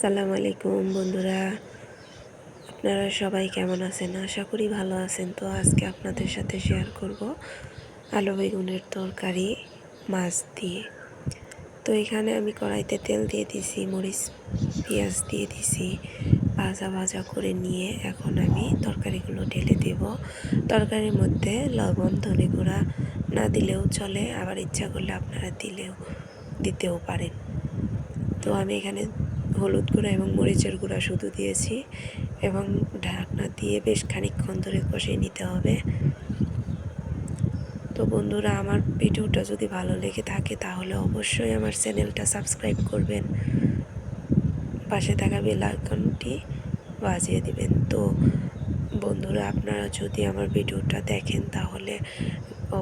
আসসালামু আলাইকুম বন্ধুরা। আপনারা সবাই কেমন আছেন? আশা করি ভালো আছেন। তো আজকে আপনাদের সাথে শেয়ার করব আলু বেগুনের তরকারি, মাছ দিয়ে। তো এখানে আমি কড়াইতে তেল দিয়ে দিছি, মরিচ, পেঁয়াজ দিয়ে দিছি। ভাজা ভাজা করে নিয়ে এখন আমি তরকারিগুলো ঢেলে দেব। তরকারির মধ্যে লবণ, ধনে গুঁড়া না দিলেও চলে। আবার ইচ্ছা করলে আপনারা দিলেও, দিতেও পারেন। তো আমি এখানে হলুদ গুঁড়া এবং মরিচের গুঁড়া শুধু দিয়েছি এবং ঢাকনা দিয়ে বেশ খানিকক্ষণ ধরে কষিয়ে নিতে হবে। তো বন্ধুরা, আমার ভিডিওটা যদি ভালো লেগে থাকে তাহলে অবশ্যই আমার চ্যানেলটা সাবস্ক্রাইব করবেন। পাশে থাকা বেল আইকনটি বাজিয়ে দিবেন। তো বন্ধুরা, আপনারা যদি আমার ভিডিওটা দেখেন তাহলে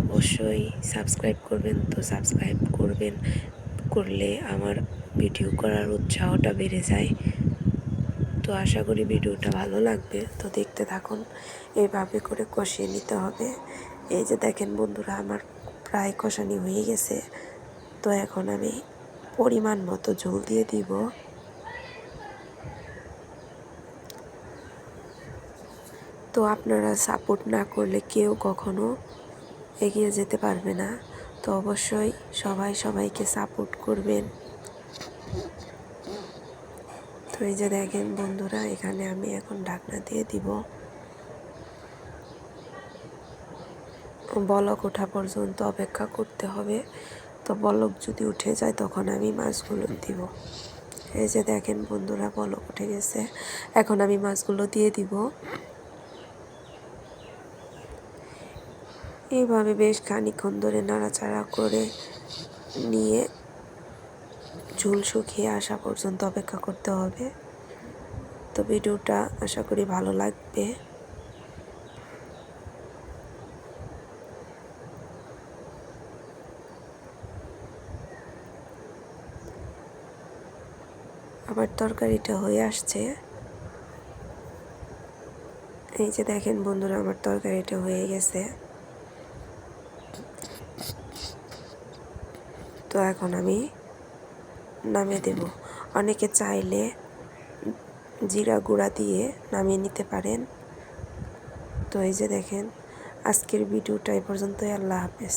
অবশ্যই সাবস্ক্রাইব করবেন। তো সাবস্ক্রাইব করবেন, করলে আমার ভিডিও করার উৎসাহটা বেড়ে যায়। তো আশা করি ভিডিওটা ভালো লাগবে। তো দেখতে থাকুন এইভাবে করে কষিয়ে নিতে হবে। এই যে দেখেন বন্ধুরা, আমার প্রায় কষানি হয়ে গেছে। তো এখন আমি পরিমাণ মতো ঝোল দিয়ে দিব। তো আপনারা সাপোর্ট না করলে কেউ কখনো এগিয়ে যেতে পারবে না। তো অবশ্যই সবাই সবাইকে সাপোর্ট করবেন। তো এই যে দেখেন বন্ধুরা, এখানে আমি এখন ঢাকনা দিয়ে দিব। বলক ওঠা পর্যন্ত অপেক্ষা করতে হবে। তো বলক যদি উঠে যায়, তখন আমি মাছগুলো দিব। এই যে দেখেন বন্ধুরা, বলক উঠে গেছে। এখন আমি মাছগুলো দিয়ে দিব। এইভাবে বেশ খানিক্ষণ ধরে নাড়াচাড়া করে নিয়ে ঝুল শুকিয়ে আসা পর্যন্ত অপেক্ষা করতে হবে। তো ভিডিওটা আশা করি ভালো লাগবে। আমার তরকারিটা হয়ে আসছে। এই যে দেখেন বন্ধুরা, আমার তরকারিটা হয়ে গেছে। তো এখন আমি নামিয়ে দেব। অনেকে চাইলে জিরা গুঁড়া দিয়ে নামিয়ে নিতে পারেন। তো এই যে দেখেন, আজকের ভিডিওটা এই পর্যন্তই। আল্লাহ হাফেজ।